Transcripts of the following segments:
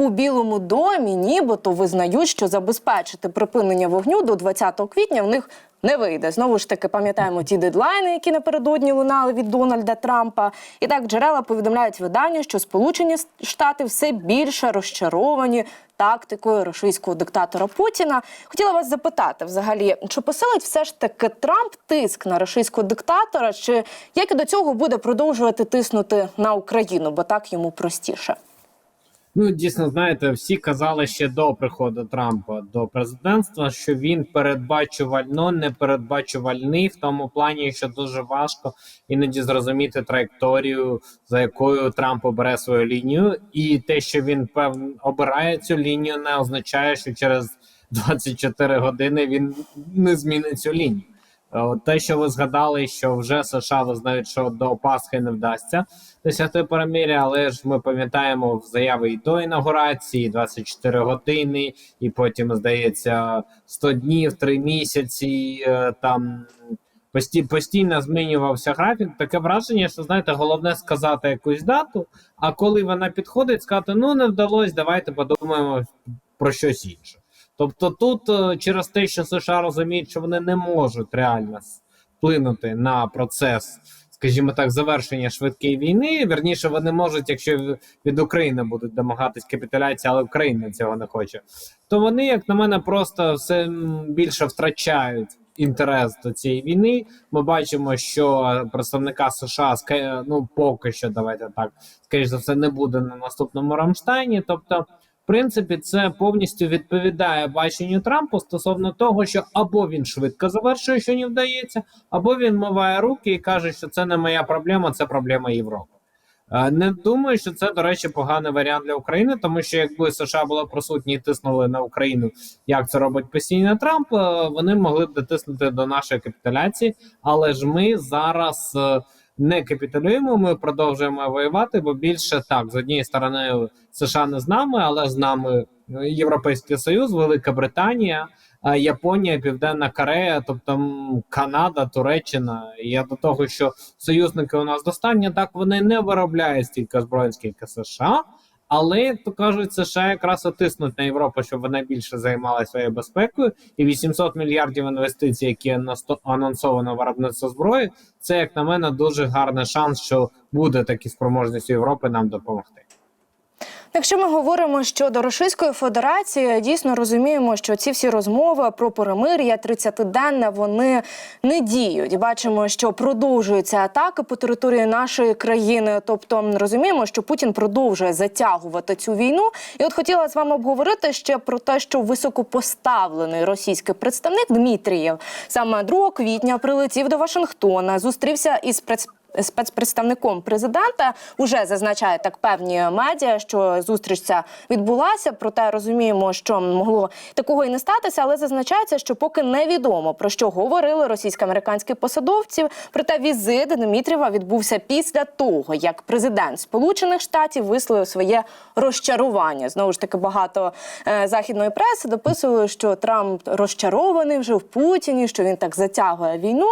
у Білому домі нібито визнають, що забезпечити припинення вогню до 20 квітня в них не вийде. Знову ж таки, пам'ятаємо ті дедлайни, які напередодні лунали від Дональда Трампа. І так джерела повідомляють видання, що Сполучені Штати все більше розчаровані тактикою російського диктатора Путіна. Хотіла вас запитати, взагалі, чи посилить все ж таки Трамп тиск на російського диктатора, чи як і до цього буде продовжувати тиснути на Україну, бо так йому простіше? Ну, дійсно, знаєте, всі казали ще до приходу Трампа до президентства, що він передбачувально непередбачувальний в тому плані, що дуже важко іноді зрозуміти траєкторію, за якою Трамп обере свою лінію, і те, що він певно обирає цю лінію, не означає, що через 24 години він не змінить цю лінію. Те, що ви згадали, що вже США визнають, що до Пасхи не вдасться досягти перемиря, але ж ми пам'ятаємо в заяви і до інаугурації, 24 години, і потім здається 100 днів, 3 місяці. е, Там пості, постійно змінювався графік. Таке враження, що знаєте, головне сказати якусь дату. А коли вона підходить, сказати: ну не вдалося, давайте подумаємо про щось інше. Тобто, тут е, через те, що США розуміють, що вони не можуть реально вплинути на процес, скажімо так, завершення швидкої війни. Верніше, вони можуть, якщо від України будуть домагатись капітуляції, але Україна цього не хоче. То вони, як на мене, просто все більше втрачають інтерес до цієї війни. Ми бачимо, що представника США ну поки що, давайте так, скоріш за все, не буде на наступному Рамштайні. Тобто. Принципі, це повністю відповідає баченню Трампа стосовно того, що або він швидко завершує, що не вдається, або він миває руки і каже, що це не моя проблема, це проблема Європи. Е, Не думаю, що це, до речі, поганий варіант для України, тому що якби США було присутні і тиснули на Україну, як це робить постійно Трамп, е, вони могли б дотиснути до нашої капітуляції. Але ж ми зараз е, не капітулюємо, ми продовжуємо воювати, бо більше так з однієї сторони США не з нами, але з нами е, Європейський Союз, Велика Британія, Японія, Південна Корея, тобто Канада, Туреччина. Я до того, що союзники у нас достатньо, так вони не виробляють стільки зброї, скільки США. Але то кажуть, США якраз отиснуть на Європу, щоб вона більше займалася своєю безпекою, і 800 мільярдів інвестицій, які анонсовано виробництво зброї, це як на мене дуже гарний шанс, що буде такі спроможність Європи нам допомогти. Якщо ми говоримо щодо Російської Федерації, дійсно розуміємо, що ці всі розмови про перемир'я 30-денне вони не діють. Бачимо, що продовжуються атаки по території нашої країни. Тобто розуміємо, що Путін продовжує затягувати цю війну. І от хотіла з вами обговорити ще про те, що високопоставлений російський представник Дмитрієв саме 2 квітня прилетів до Вашингтона, зустрівся із пред спецпредставником президента уже зазначає так певні медіа, що зустріч ця відбулася. Проте розуміємо, що могло такого і не статися, але зазначається, що поки невідомо про що говорили російсько-американські посадовці. Проте візит Дмитрієва відбувся після того, як президент Сполучених Штатів висловив своє розчарування. Знову ж таки, багато е, західної преси дописували, що Трамп розчарований вже в Путіні, що він так затягує війну.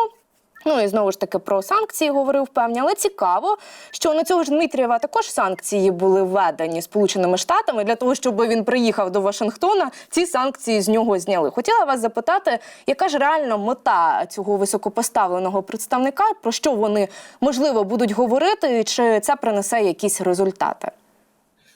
Ну і знову ж таки про санкції говорив певні, але цікаво, що на цього ж Дмитрієва також санкції були введені Сполученими Штатами для того, щоб він приїхав до Вашингтона. Ці санкції з нього зняли. Хотіла вас запитати, яка ж реально мета цього високопоставленого представника, про що вони можливо будуть говорити, чи це принесе якісь результати?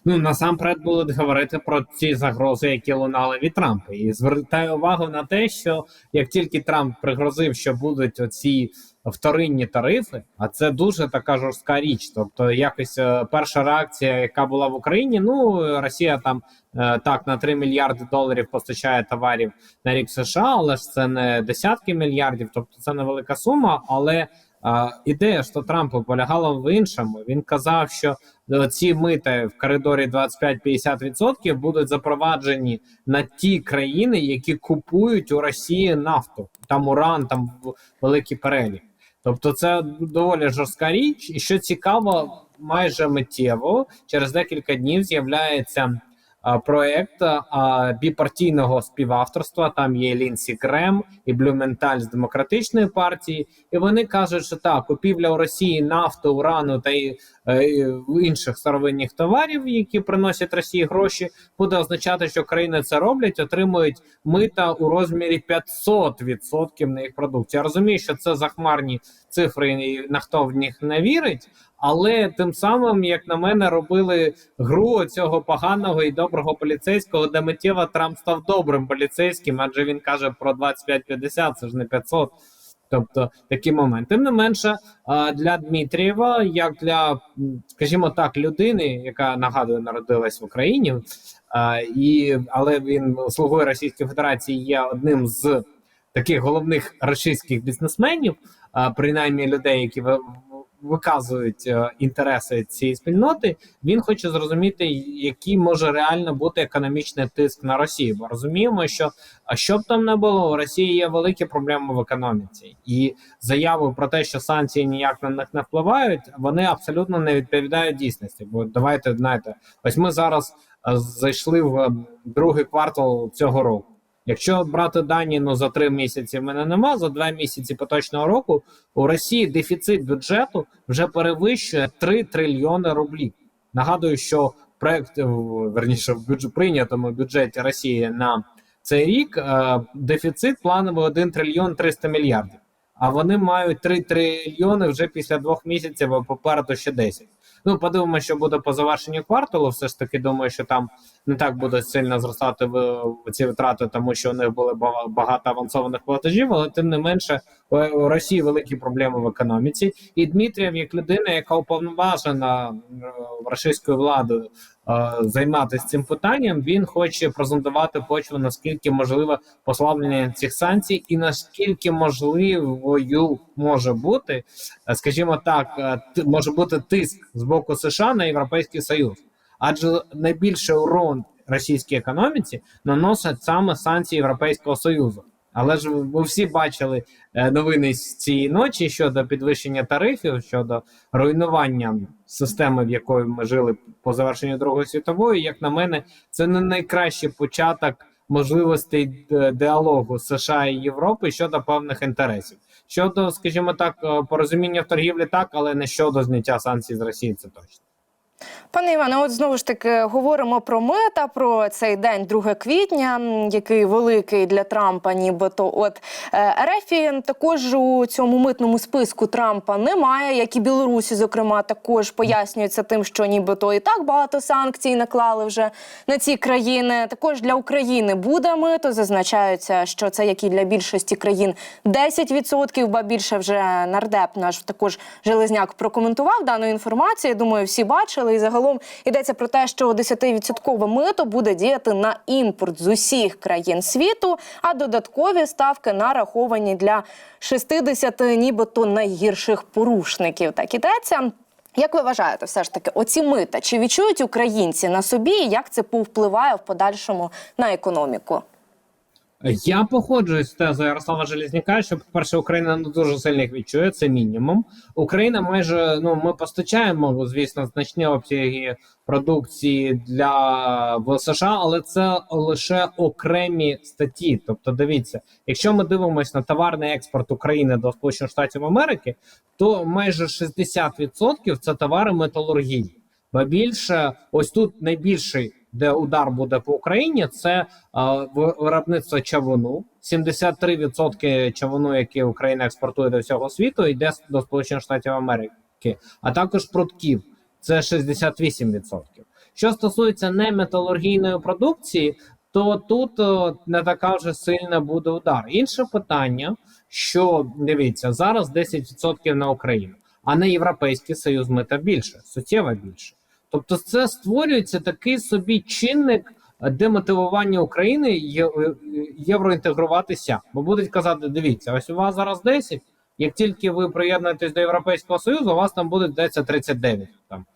Ну насамперед будуть говорити про ці загрози, які лунали від Трампа, і звертаю увагу на те, що як тільки Трамп пригрозив, що будуть оці вторинні тарифи, а це дуже така жорстка річ. Тобто, якось е, перша реакція, яка була в Україні, ну Росія там е, так на 3 мільярди доларів постачає товарів на рік США, але ж це не десятки мільярдів, тобто це невелика сума, але. Ідея ж то Трампа полягала в іншому. Він казав, що е, ці мити в коридорі 25-50% будуть запроваджені на ті країни, які купують у Росії нафту, там уран, там великий перелік. Тобто, це доволі жорстка річ, і що цікаво, майже миттєво через декілька днів з'являється проект біпартійного співавторства. Там є Лінсі Крем і Блюменталь з демократичної партії, і вони кажуть, що так, купівля у Росії нафти, урану та е, інших старовинних товарів, які приносять Росії гроші, буде означати, що країни це роблять, отримують мита у розмірі 500% на їх продукцію. Я розумію, що це захмарні цифри, і на хто в них не вірить. Але тим самим, як на мене, робили гру цього поганого і доброго поліцейського, де миттєво Трамп став добрим поліцейським, адже він каже про 25-50, це ж не 500. Тобто такі моменти. Тим не менше, для Дмитрієва, як для, скажімо так, людини, яка нагадую народилась в Україні, і але він слугою Російської Федерації є одним з таких головних російських бізнесменів, принаймні людей, які виказують е, інтереси цієї спільноти. Він хоче зрозуміти, який може реально бути економічний тиск на Росію. Бо розуміємо, що а що б там не було, у Росії є великі проблеми в економіці, і заяви про те, що санкції ніяк на них не впливають, вони абсолютно не відповідають дійсності. Бо давайте знаєте, ось ми зараз е, зайшли в е, другий квартал цього року. Якщо брати дані ну за три місяці, в мене нема за два місяці поточного року. У Росії дефіцит бюджету вже перевищує 3 трильйони рублів. Нагадую, що проект е, верніше в бюджет прийнятому бюджеті Росії на цей рік е, дефіцит плановий 1 трильйон 300 мільярдів. А вони мають 3 трильйони вже після двох місяців, а попереду ще 10. Ну, подивимося, що буде по завершенню кварталу. Все ж таки, думаю, що там не так буде сильно зростати ці витрати, тому що у них були багато авансованих платежів, але тим не менше у, Росії великі проблеми в економіці. І Дмитрієв, як людина, яка уповноважена е, російською владою е, займатися цим питанням, він хоче презентувати почву наскільки можливе послаблення цих санкцій, і наскільки можливою може бути, е, скажімо так, може бути тиск з боку США на Європейський Союз, адже найбільше урон російській економіці наносять саме санкції Європейського Союзу. Але ж ви всі бачили е, новини з цієї ночі щодо підвищення тарифів, щодо руйнування системи, в якої ми жили по завершенню Другої світової. Як на мене, це не найкращий початок можливостей діалогу США і Європи щодо певних інтересів. Щодо, скажімо так, е, порозуміння в торгівлі, так, але не щодо зняття санкцій з Росії, це точно. Пане Іване, от знову ж таки говоримо про мета, про цей день 2 квітня, який великий для Трампа, нібито от е, Ерефі також у цьому митному списку Трампа немає, як і Білорусі, зокрема, також пояснюється тим, що нібито і так багато санкцій наклали вже на ці країни. Також для України буде мито. Зазначається, що це як і для більшості країн 10%, ба більше вже нардеп наш також Железняк прокоментував дану інформацію. Думаю, всі бачили. І загалом йдеться про те, що 10% мито буде діяти на імпорт з усіх країн світу, а додаткові ставки нараховані для 60 нібито найгірших порушників. Так ідеться. Як ви вважаєте, все ж таки, оці мита чи відчують українці на собі, і як це повпливає в подальшому на економіку? Я погоджуюсь з тезою Ярослава Железняка, що, по-перше, Україна не дуже сильно їх відчує, це мінімум. Україна майже ну ми постачаємо, звісно, значні обсяги продукції для в США, але це лише окремі статті. Тобто, дивіться, якщо ми дивимося на товарний експорт України до Сполучених Штатів Америки, то майже 60% це товари металургії. Ба більше, ось тут найбільший, де удар буде по Україні, це е, виробництво чавуну. 73% чавуну, який Україна експортує до всього світу, йде до Сполучених Штатів Америки, а також прутків. Це 68%. Що стосується неметалургійної продукції, то тут е, не така вже сильна буде удар. Інше питання, що дивіться, зараз 10% на Україну, а на Європейський Союз мета більше, суттєво більше. Тобто, це створюється такий собі чинник е, демотивування України е, євроінтегруватися. Бо будуть казати: дивіться, ось у вас зараз 10, Як тільки ви приєднуєтесь до Європейського Союзу, у вас там буде здається 39. Там,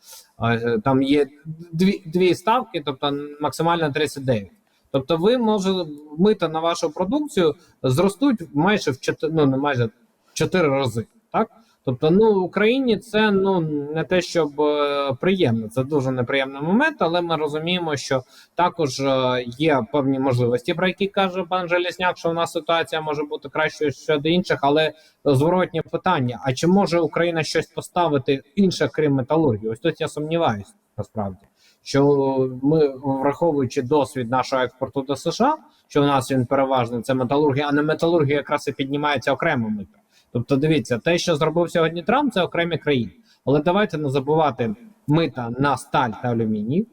е, там є дві, дві ставки, тобто максимально 39. Тобто, ви можете мита на вашу продукцію зростуть майже в 4, ну не майже 4 рази. Так? Тобто, ну Україні це ну не те, щоб е, приємно, це дуже неприємний момент, але ми розуміємо, що також е, є певні можливості, про які каже пан Железняк, що в нас ситуація може бути кращою щодо інших, але зворотнє питання: а чи може Україна щось поставити інше, крім металургії? Ось тут я сумніваюся насправді. Що ми, враховуючи досвід нашого експорту до США, що у нас він переважно це металургія, а не металургія якраз і піднімається окремо мито. Тобто, дивіться, те, що зробив сьогодні Трамп, це окремі країни. Але давайте не забувати мита на сталь та алюміній.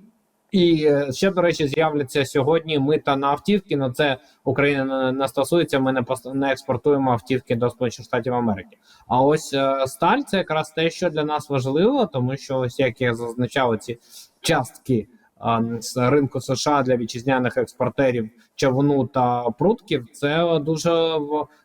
І е, ще, до речі, з'являться сьогодні мита на автівки. Ну це Україна не- стосується. Ми не не експортуємо автівки до Сполучених Штатів Америки. А ось е, сталь це якраз те, що для нас важливо, тому що ось як я зазначав, ці частки з ринку США для вітчизняних експортерів човну та прутків, це дуже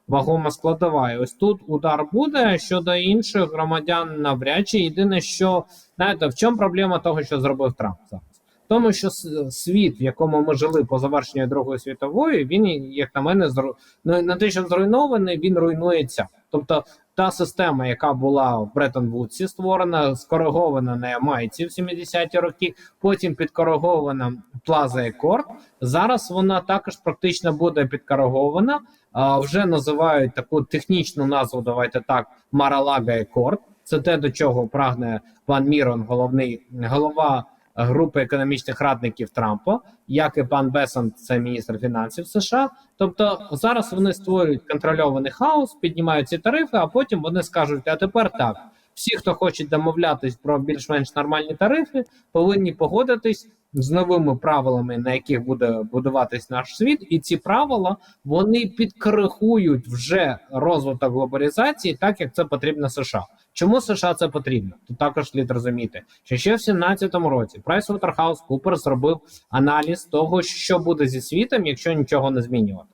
вагома складова. І ось тут удар буде щодо інших громадян навряд чи. Єдине, що знаєте, в чому проблема того, що зробив Трамп зараз? Тому що світ, в якому ми жили по завершенню Другої світової, він, як на мене, зру... ну, не те, що зруйнований, він руйнується. Тобто та система, яка була в Бреттон-Вудсі створена, скоригована на Ямайці в 70-ті роки, потім підкоригована Плаза Екорд. Зараз вона також практично буде підкоригована. А, вже називають таку технічну назву. Давайте так: Маралага Екорд. Це те, до чого прагне пан Мірон, головний голова групи економічних радників Трампа, як і пан Бесон, це міністр фінансів США. Тобто зараз вони створюють контрольований хаос, піднімають ці тарифи, а потім вони скажуть: а тепер так. Всі, хто хоче домовлятись про більш-менш нормальні тарифи, повинні погодитись з новими правилами, на яких буде будуватись наш світ, і ці правила вони підкоригують вже розвиток глобалізації, так як це потрібно США. Чому США це потрібно? Тут також слід розуміти, що ще в 17-му році PricewaterhouseCoopers зробив аналіз того, що буде зі світом, якщо нічого не змінювати.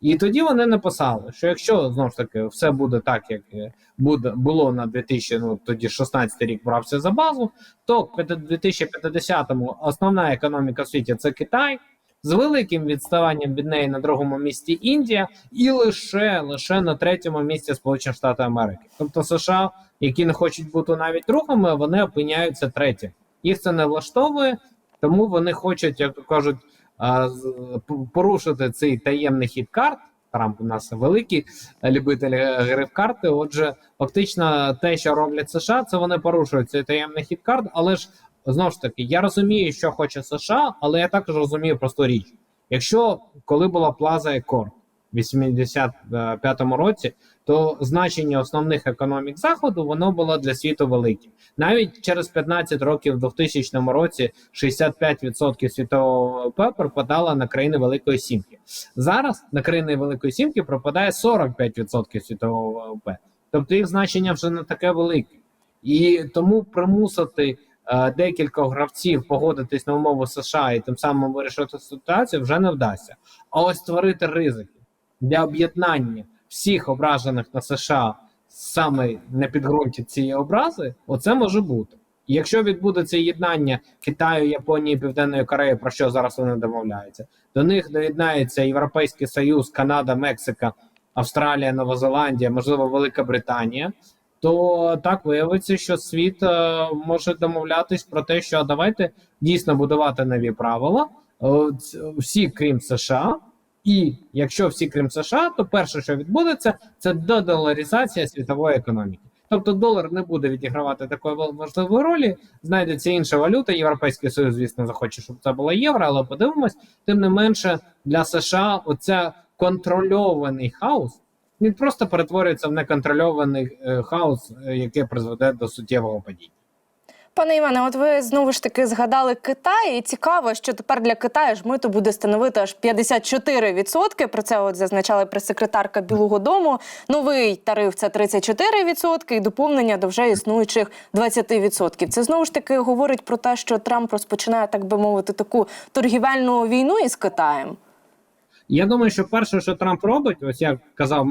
І тоді вони написали, що якщо знову ж таки все буде так, як е, буде було на 2000, ну тоді 16 рік брався за базу, то в 2050-му основна економіка в світі це Китай. З великим відставанням від неї на другому місці Індія, і лише лише на третьому місці Сполучені Штати Америки. Тобто США, які не хочуть бути навіть другими, вони опиняються третім. Їх це не влаштовує, тому вони хочуть, як то кажуть, порушити цей таємний хід карт. Трамп у нас великий любитель е, гри в карти. Отже, фактично, те, що роблять США, це вони порушують цей таємний хід карт. Але ж знову ж таки, я розумію, що хоче США, але я також розумію просту річ. Якщо коли була Плаза Екор в 85-му році, то значення основних економік заходу воно було для світу велике. Навіть через 15 років, в 2000 році, 65% світового ВВП припадало на країни Великої Сімки. Зараз на країни Великої Сімки пропадає 45% світового ВВП. Тобто їх значення вже не таке велике. І тому примусити декілька гравців погодитись на умови США і тим самим вирішити ситуацію вже не вдасться. А ось створити ризики для об'єднання всіх ображених на США саме на підґрунті цієї образи, оце може бути. Якщо відбудеться єднання Китаю, Японії, Південної Кореї, про що зараз вони домовляються, до них доєднається Європейський Союз, Канада, Мексика, Австралія, Нова Зеландія, можливо, Велика Британія. То так виявиться, що світ е, може домовлятись про те, що давайте дійсно будувати нові правила, е, всі крім США. І якщо всі крім США, то перше, що відбудеться, це додоларизація світової економіки. Тобто долар не буде відігравати такої важливої ролі. Знайдеться інша валюта. Європейський союз, звісно, захоче, щоб це була євро, але подивимось. Тим не менше, для США оця контрольований хаос він просто перетворюється в неконтрольований е, хаос, е, який призведе до суттєвого падіння. Пане Іване, от ви знову ж таки згадали Китай, і цікаво, що тепер для Китаю ж мито буде становити аж 54%. Про це от зазначала прес-секретарка Білого Дому. Новий тариф це 34% і доповнення до вже існуючих 20%. Це знову ж таки говорить про те, що Трамп розпочинає, так би мовити, таку торгівельну війну із Китаєм. Я думаю, що перше, що Трамп робить, ось як казав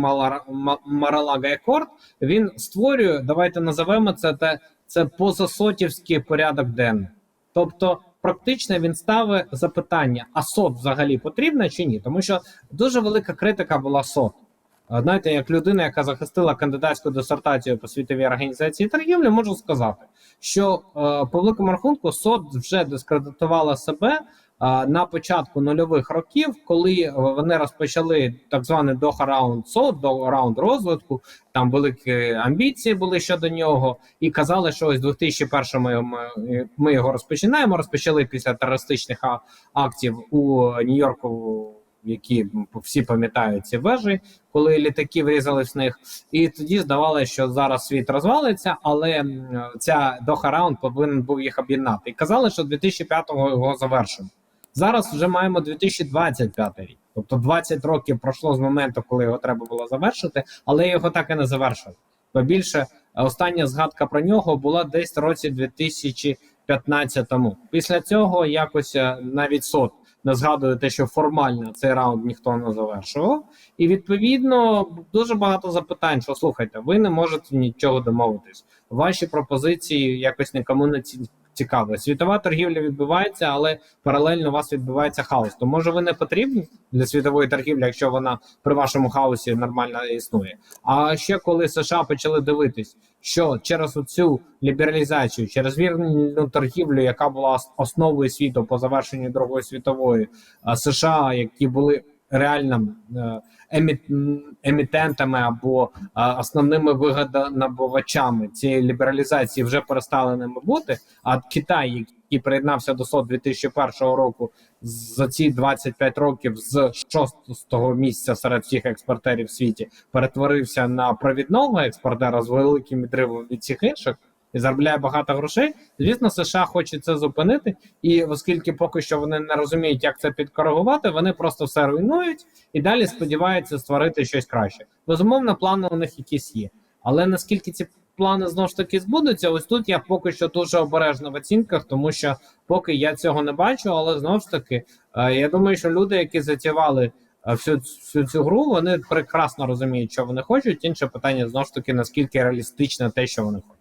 Маралага Екорд, він створює, давайте називаємо це те, це позасотівський порядок денний. Тобто, практично він ставить запитання: а сот взагалі потрібна чи ні? Тому що дуже велика критика була сот. Знаєте, як людина, яка захистила кандидатську дисертацію по світовій організації торгівлі, можу сказати, що е, по великому рахунку СОД вже дискредитувала себе на початку нульових років, коли вони розпочали так званий Доха раунд СОД, до раунд розвитку. Там великі амбіції були щодо нього, і казали, що ось 2001 ми, ми, його розпочинаємо. Розпочали після терористичних актів у Нью-Йорку, які всі пам'ятають ці вежі, коли літаки врізались в них. І тоді здавалося, що зараз світ розвалиться, але ця Доха раунд повинен був їх об'єднати. І казали, що 2005-го його завершимо. Зараз вже маємо 2025 рік. Тобто 20 років пройшло з моменту, коли його треба було завершити, але його так і не завершили. Бо більше остання згадка про нього була десь в році 2015-му. Після цього якось е, навіть сот не згадує те, що формально цей раунд ніхто не завершував. І відповідно дуже багато запитань, що слухайте, ви не можете нічого домовитись. Ваші пропозиції якось нікому не ці- цікаві. Світова торгівля відбувається, але паралельно у вас відбувається хаос. То може ви не потрібні для світової торгівлі, якщо вона при вашому хаосі нормально існує. А ще коли США почали дивитись, що через цю лібералізацію, через вірну торгівлю, яка була основою світу по завершенню Другої світової, США, які були реально е, емітентами або е, основними вигодонабувачами цієї лібералізації, вже перестали ними бути. А Китай, який приєднався до СОД 2001 року, за ці 25 років з шостого місця серед всіх експортерів в світі перетворився на провідного експортера з великим відривом від всіх інших і заробляє багато грошей. Звісно, США хоче це зупинити, і оскільки поки що вони не розуміють, як це підкоригувати, вони просто все руйнують і далі сподіваються створити щось краще. Безумовно, плани у них якісь є, але наскільки ці плани знову ж таки збудуться, ось тут я поки що дуже обережно в оцінках, тому що поки я цього не бачу, але знову ж таки, е, я думаю, що люди, які затівали е, всю, всю цю гру, вони прекрасно розуміють, що вони хочуть. Інше питання знову ж таки, наскільки реалістично те, що вони хочуть.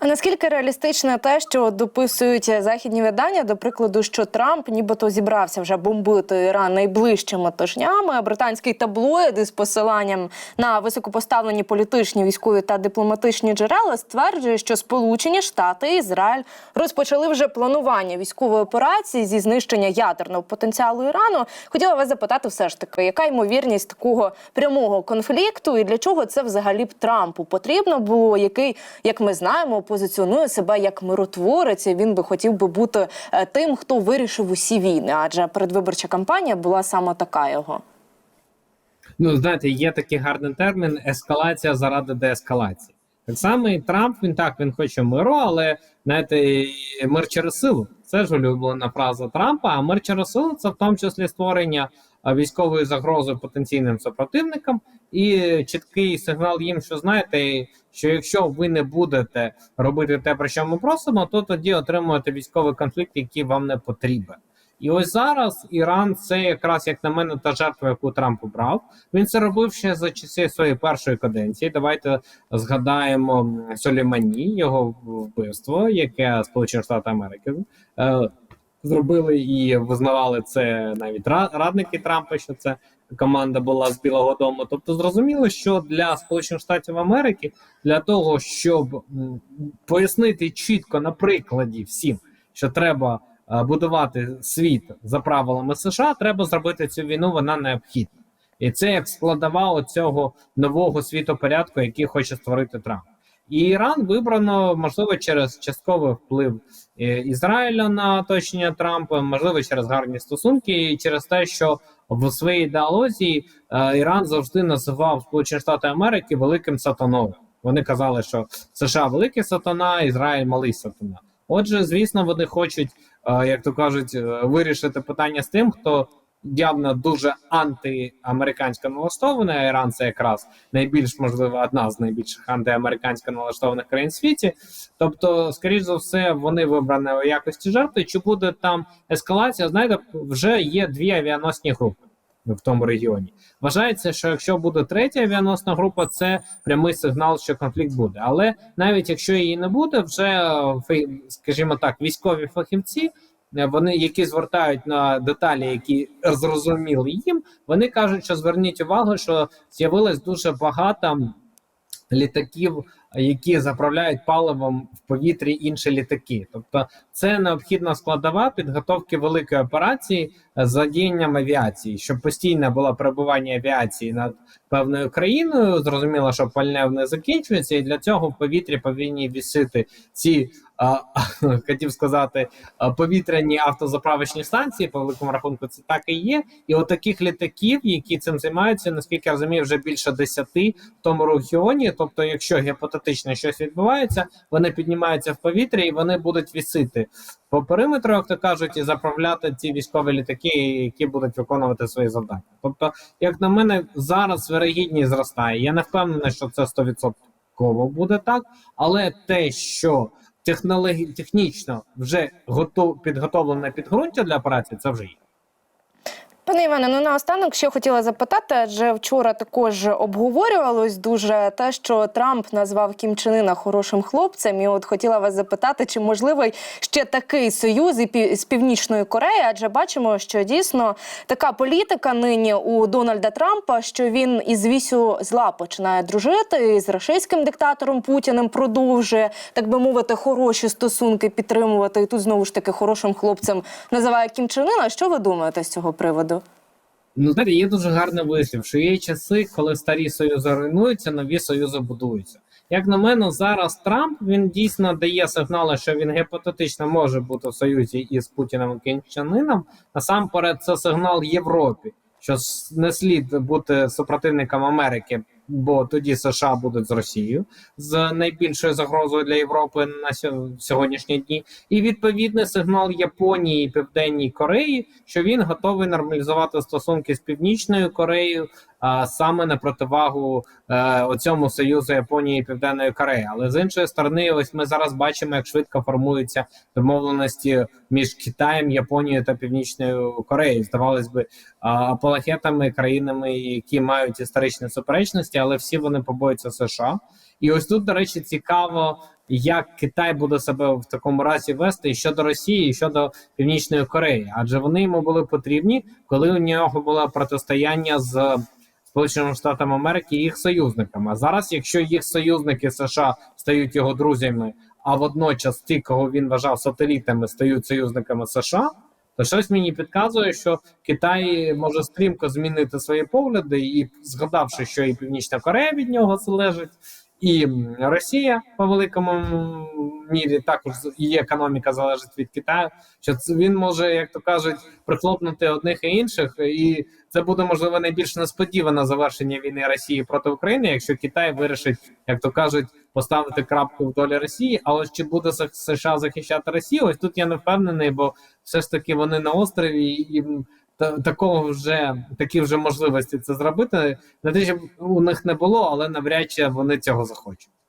А наскільки реалістично те, що дописують західні видання, до прикладу, що Трамп нібито зібрався вже бомбити Іран найближчими тижнями? Британський таблоїд із посиланням на високопоставлені політичні, військові та дипломатичні джерела стверджує, що Сполучені Штати і Ізраїль розпочали вже планування військової операції зі знищення ядерного потенціалу Ірану. Хотіла вас запитати, все ж таки, яка ймовірність такого прямого конфлікту, і для чого це взагалі б Трампу потрібно було, який, як ми знаємо, позиціонує себе як миротворець. Він би хотів би бути е, тим, хто вирішив усі війни, адже передвиборча кампанія була саме така його. Ну, знаєте, є такий гарний термін ескалація заради деескалації. Так само і Трамп він так він хоче миру, але знаєте, мир через силу. Це ж улюблена фраза Трампа. А мир через силу це в тому числі створення військової загрози потенційним супротивникам і чіткий сигнал їм, що знаєте, що якщо ви не будете робити те, про що ми просимо, то тоді отримуєте військовий конфлікт, який вам не потрібен. І ось зараз Іран це якраз як на мене та жертва, яку Трамп обрав. Він це робив ще за часи своєї першої каденції. Давайте згадаємо Солімані, його вбивство, яке Сполучені Штати Америки е, зробили і визнавали це навіть радники Трампа, що це команда була з Білого Дому. Тобто, зрозуміло, що для Сполучених Штатів Америки для того, щоб пояснити чітко на прикладі всім, що треба е, будувати світ за правилами США, треба зробити цю війну. Вона необхідна, і це як складова цього нового світопорядку, який хоче створити Трамп. І Іран вибрано можливо через частковий вплив е, Ізраїля на оточення Трампа, можливо, через гарні стосунки, і через те, що в своїй ідеології е, Іран завжди називав Сполучені Штати Америки великим сатаною. Вони казали, що США великий сатана, Ізраїль малий сатана. Отже, звісно, вони хочуть, е, як то кажуть, е, вирішити питання з тим, хто явно дуже антиамерикансько налаштований. а Іран це якраз найбільш можливо одна з найбільших антиамерикансько налаштованих країн в світі. Тобто, скоріш за все, вони вибрані у якості жертви. Чи буде там ескалація? Знаєте, вже є дві авіаносні групи в тому регіоні. Вважається, що якщо буде третя авіаносна група, це прямий сигнал, що конфлікт буде. Але навіть якщо її не буде, вже скажімо так, військові фахівці вони які звертають на деталі, які зрозуміли їм, вони кажуть, що зверніть увагу, що з'явилось дуже багато літаків, які заправляють паливом в повітрі інші літаки. Тобто, це необхідна складова підготовки великої операції з задіянням авіації, щоб постійне було перебування авіації над певною країною. Зрозуміло, що пальне не закінчується, і для цього в повітрі повинні вісити ці. Хотів сказати повітряні автозаправочні станції. По великому рахунку, це так і є. І от таких літаків, які цим займаються, наскільки я розумію, вже більше десяти в тому регіоні. Тобто, якщо гіпотетично щось відбувається, вони піднімаються в повітря і вони будуть вісити по периметру, як то кажуть, і заправляти ці військові літаки, які будуть виконувати свої завдання. Тобто, як на мене, зараз вирогідність зростає. Я не впевнений, що це 100% буде так, але те, що технологі... технічно вже готов підготовлене підґрунтя для операції, це вже є. Пане Іване, ну наостанок ще хотіла запитати, адже вчора також обговорювалось дуже те, що Трамп назвав Кім Чен Ына хорошим хлопцем. І от хотіла вас запитати, чи можливий ще такий союз і з Північною Кореєю? Адже бачимо, що дійсно така політика нині у Дональда Трампа, що він із вісю зла починає дружити і з російським диктатором Путіним продовжує так би мовити хороші стосунки підтримувати. І тут знову ж таки хорошим хлопцем називає Кім Чен Ына. Що ви думаєте з цього приводу? Ну, знаєте, є дуже гарний вислів, що є часи, коли старі союзи руйнуються, нові союзи будуються. Як на мене, зараз Трамп він дійсно дає сигнали, що він гіпотетично може бути в союзі із Путіним і Кінчанином. Насамперед, це сигнал Європі, що не слід бути супротивником Америки, бо тоді США будуть з Росією з найбільшою загрозою для Європи на сьо- сьогоднішні дні. І відповідний сигнал Японії і Південній Кореї, що він готовий нормалізувати стосунки з Північною Кореєю, саме на противагу е, оцьому союзу Японії і Південної Кореї. Але з іншої сторони, ось ми зараз бачимо, як швидко формуються домовленості між Китаєм, Японією та Північною Кореєю. Здавалось би, а, апологетами країнами, які мають історичні суперечності, але всі вони побоюються США. І ось тут, до речі, цікаво, як Китай буде себе в такому разі вести щодо Росії, щодо Північної Кореї, адже вони йому були потрібні, коли у нього було протистояння з Сполученими Штатами Америки і їх союзниками. А зараз, якщо їх союзники США стають його друзями, а водночас ті, кого він вважав сателітами, стають союзниками США. То щось мені підказує, що Китай може стрімко змінити свої погляди, і згадавши, що і Північна Корея від нього залежить, і Росія по великому мірі також її економіка залежить від Китаю. Що це він може, як то кажуть, прихлопнути одних і інших, і це буде можливо найбільш несподіване завершення війни Росії проти України, якщо Китай вирішить, як то кажуть, поставити крапку в долі Росії. А ось чи буде США захищати Росію? Ось тут я не впевнений, бо все ж таки вони на острові і. Такого вже такі вже можливості це зробити. Не те, щоб у них не було, але навряд чи вони цього захочуть.